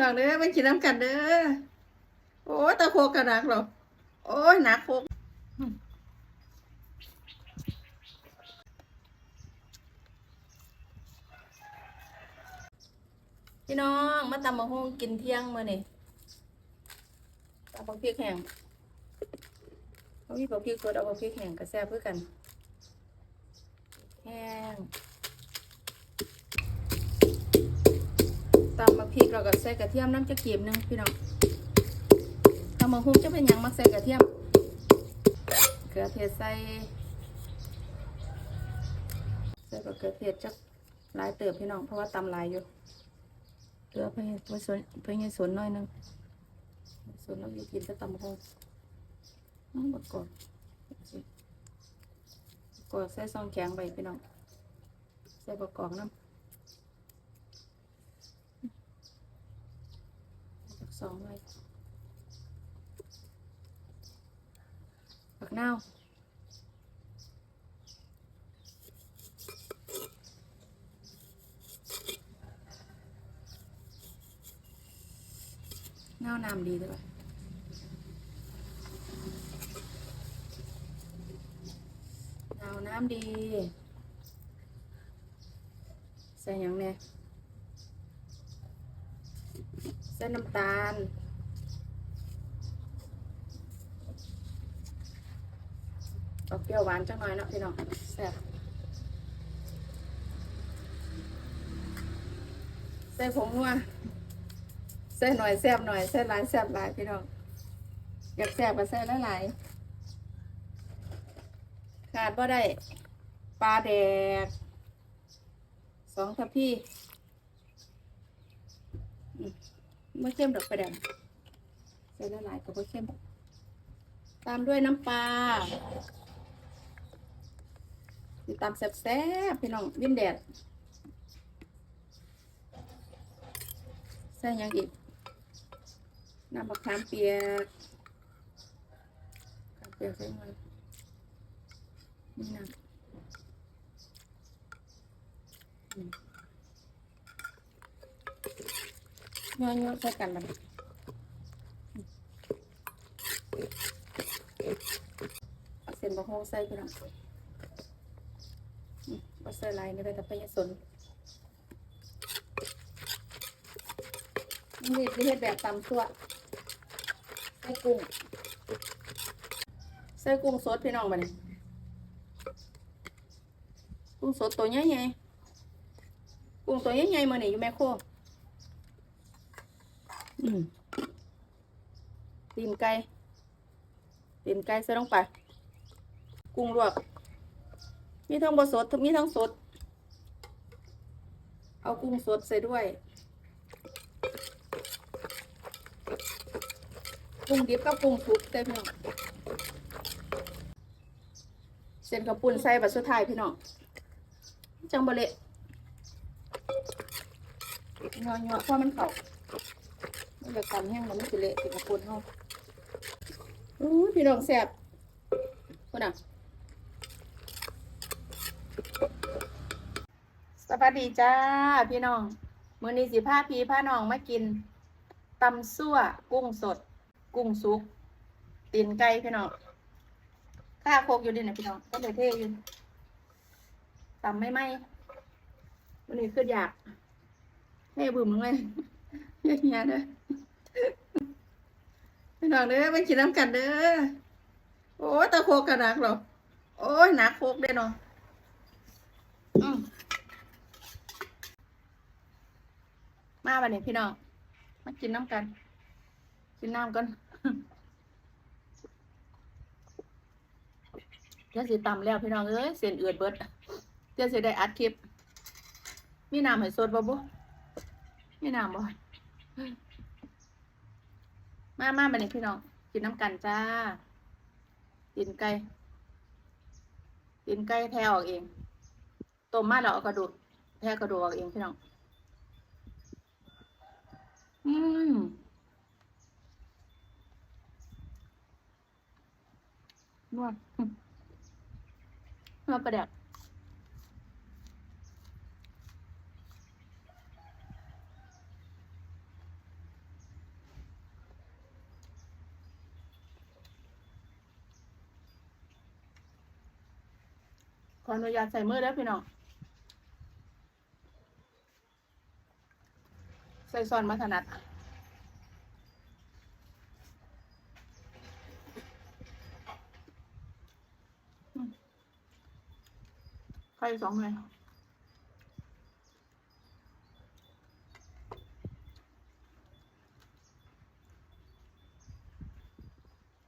น้องเด้อไม่กินน้ำกันเด้อโอ้ตะโคกกระนักหรอโอ้ยหนักโคกพี่น้องมาตำมะฮุ่งกินเที่ยงมื้อนี่ยตำบักพริกแห้งเอาพี่บักพริกสดเอาบักพริกแห้งก็แซ่บเพื่อกัน แห้ง เราก็ใส่กระเทียมน้ำจะกีบหนึงพี่น้องตำมะฮุ่งจะเป็นยังมักใส่กระเทียมเกลือเทศใส่ใส่กับเกลือเทศจักลายเติบพี่น้องเพราะว่าตำลายอยู่เกลือเพื่อเพื่อสนเพื่อให้สนน่อยหนึงสนเราอยู่กินแต่ตำมะฮุ่งน้องบดก่อนสิกดใส่ซองแข็งไปพี่น้องใส่ประกอบน้ำจัก สองไว้ผักเน่าวเน่าวน้ำดีด้วยเอาน้ำดีใส่หยังเนี่ยใส่น้ำตาล ออกเปรี้ยวหวานจังหน่อยเนาะพี่น้องแซ่บใส่ผงนัวใส่หน่อยแซ่บหน่อยใส่หลายแซ่บหลายพี่น้องอยากแซ่บก็ใส่หลายๆขาดว่าได้ปลาแดกสองทัพพี่ อืมไม่เข้มดอกปลาแดกใส่ละลายกับไม่เข้มตามด้วยน้ำปลาติดตามแซ่บๆพี่น้องวินแดดใส่ยังอีกน้ำมะขามเปียกขามเปียกใส่หน่อยนี่นะอืม ย่อยๆใส่กันมันเอาเส้นบะโฮใส่พี่น้องอืมบ่ใส่ลายนี่ไปกับพยาสนนี่ที่เฮ็ดแบบตำตัวใส่กุ้งใส่กุ้งสดพี่น้องมาเนี่ยกุ้งสดตัวใหญ่ๆกุ้งตัวใหญ่ๆมาเนี่ยอยู่แม่โค ตีนไก่ตีนไก่ใส่ลงไป กุ้งลวก มีทั้งบสดมีทั้งสด เอากุ้งสดใส่ด้วย กุ้งดิบกับกุ้งสุกใส่พี่น้องเส้นข้าวปุ้นใส่บัตรสุดท้ายพี่น้องจังบะเละงอเงาะเพราะมันเข่า มันจะกันแห้งแล้วมันสิเละติดกระปุนเฮาอู้พี่น้องแซ่บคนน่ะสวัสดีจ้าพี่น้องมื้อนี้สิพาพี่พาน้องมากินตำซั่วกุ้งสด กุ้งสุกตีนไก่พี่น้องข้าโคกอยู่ดินะพี่น้องก็เลยเท่อยู่ตำไม่ไหมวันนี้คืออยากให้บึ้มเลย เฮียเฮียเด้อพี่น้องเด้อไปกินน้ำกันเด้อโอ้ตะโคกกระนักหรอโอ้ยหนักโคกเด้เนาะมาวันนี้พี่น้องมากินน้ำกัน กินน้ำกันเดี๋ยวสิตำแล้วพี่น้องเอ้ยเส้นเอือดเบิดเดี๋ยวสิได้อัดคลิปมีน้ำให้สดบ่บุมีน้ำบ่ มามาบัดนี้พี่น้อง กินน้ำกันจ้าตีนไก่ตีนไก่แท้ออกเองต้มมาแล้วเอากระดูกแท้กระดูกออกเองพี่น้อง อืมนวดนวดประเดี๋ยว ออนุญาตใส่มือเด้พี่น้องใส่ซอนมาถนัดไข่สองเลย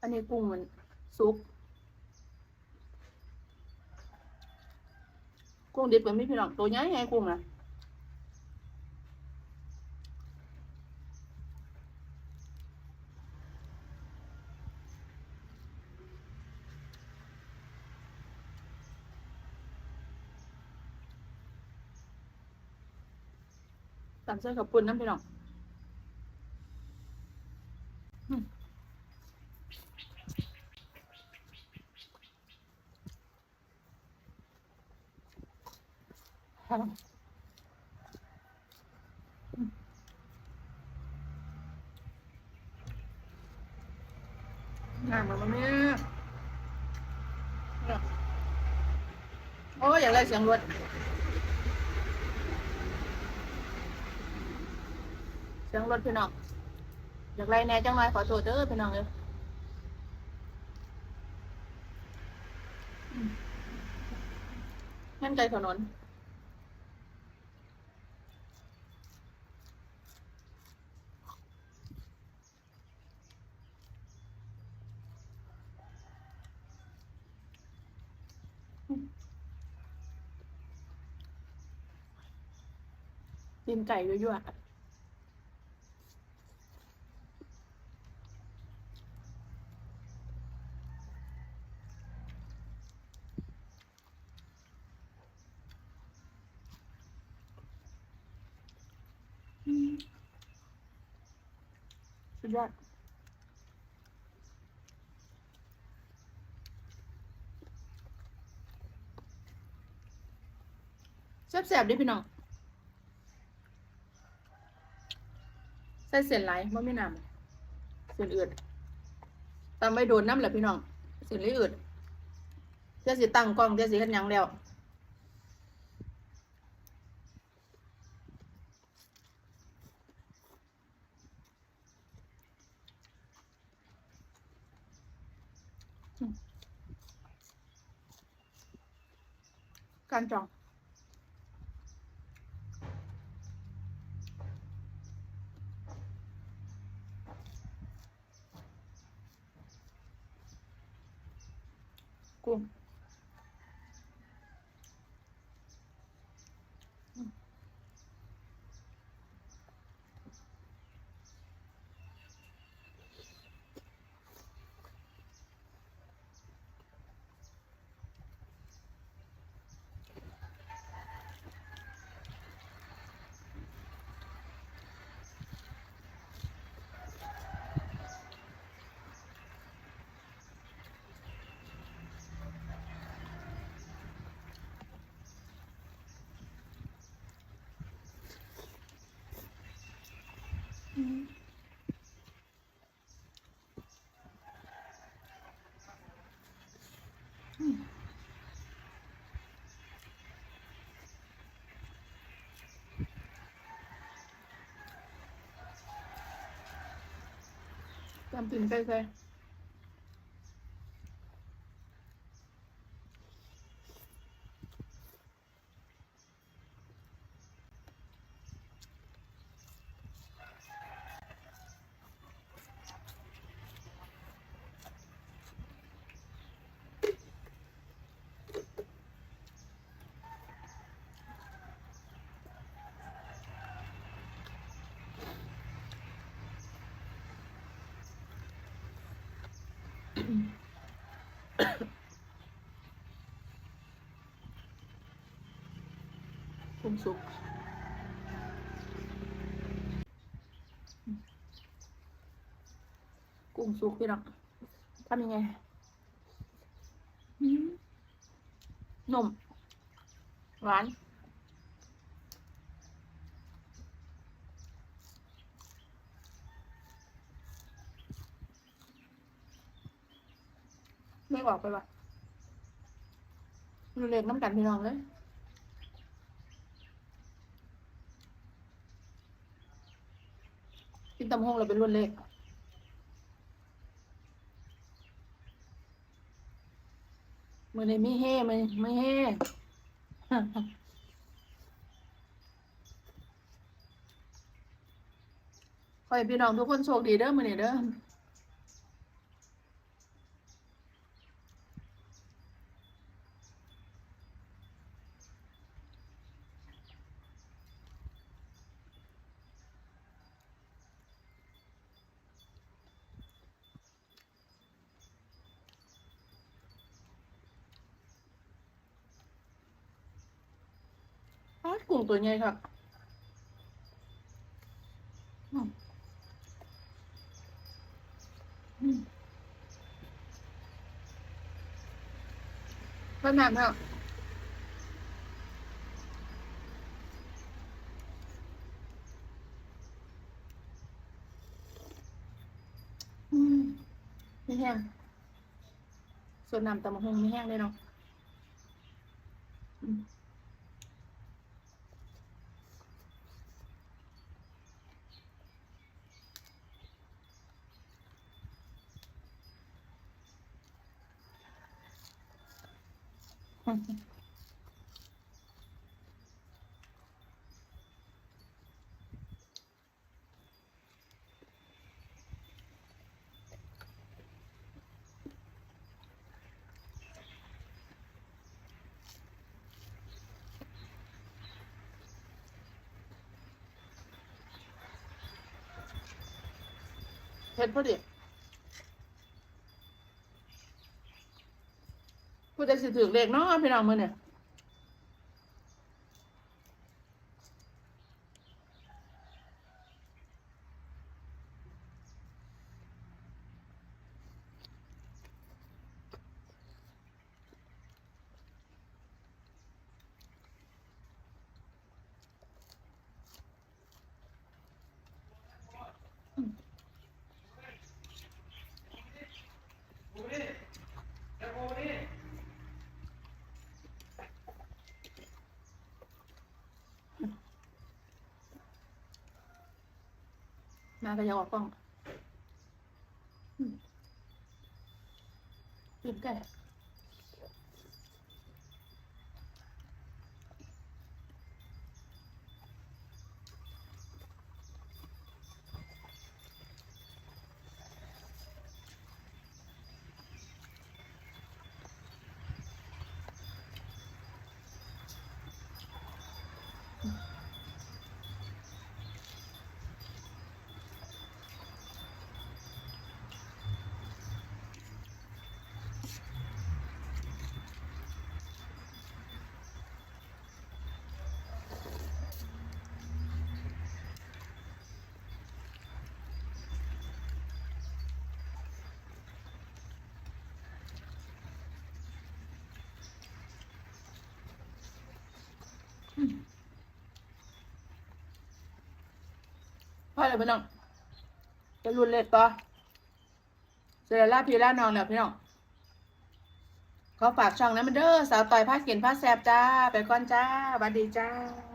อันนี้กุ้งมันซุป กุ้งดิบแบบนี้พี่น้องตัวใหญ่ไงกุ้งนะตำเส้นกับปุ่นน้ำพี่น้องอืมครับอืม น้ำมันมันเนี่ยเนี่ยโอ้ยอยากได้เสียงรถเสียงรถพี่น้องอยากไล่แหน่จังไรขอโทษเด้อพี่น้องเลยอืมงั้นไกลถนน ตีนไก่ยั่วสุดยอดแซ่บๆเดิพี่น้อง ส่เส้นไหลบ่มีน้ำเส้นอืดตำไม่โดนน้ำแหละพี่น้องเส้นเลยอืดเดี๋ยวสิตั้งกล้องเดี๋ยวสิเฮ็ดหยังแล้วกา อืม อืมจำถึงใกล้ๆกุ้งสุกกุ้งสุกพี่น้องทำยังไงอืมนมหวาน ไม่ออกไปว่ะรุ่นเล็กน้ำกันพี่น้องเลยกินตำห้องเราเป็นรุ่นเล็กมือในไม่เฮ่ไม่ไม่เฮ่ขอให้พี่น้องทุกคนโชคดีเด้อมือนี้เด้อ กุ้งตัวใหญ่ครับอืมอืมขนาดครับอืมไม่แห้ง ส่วนน้ำตำบักหงไม่แห้งเลยเนาะ เผ็ดพอดี จะสิถือเลขเนาะพี่น้องมือเนี่ยมาก็ยังออกกล้องอืมกินก่พ่ เลยพี่น้องจะรุนเล็กต่อเสร็จแล้วลาพี่ลานองแล้วพี่น้องขอฝากช่องนั้นมันเด้อสาวต่อยผ้าเขียนผ้าแสบจ้า ไปก่อนจ้าบ๊ายดีจ้า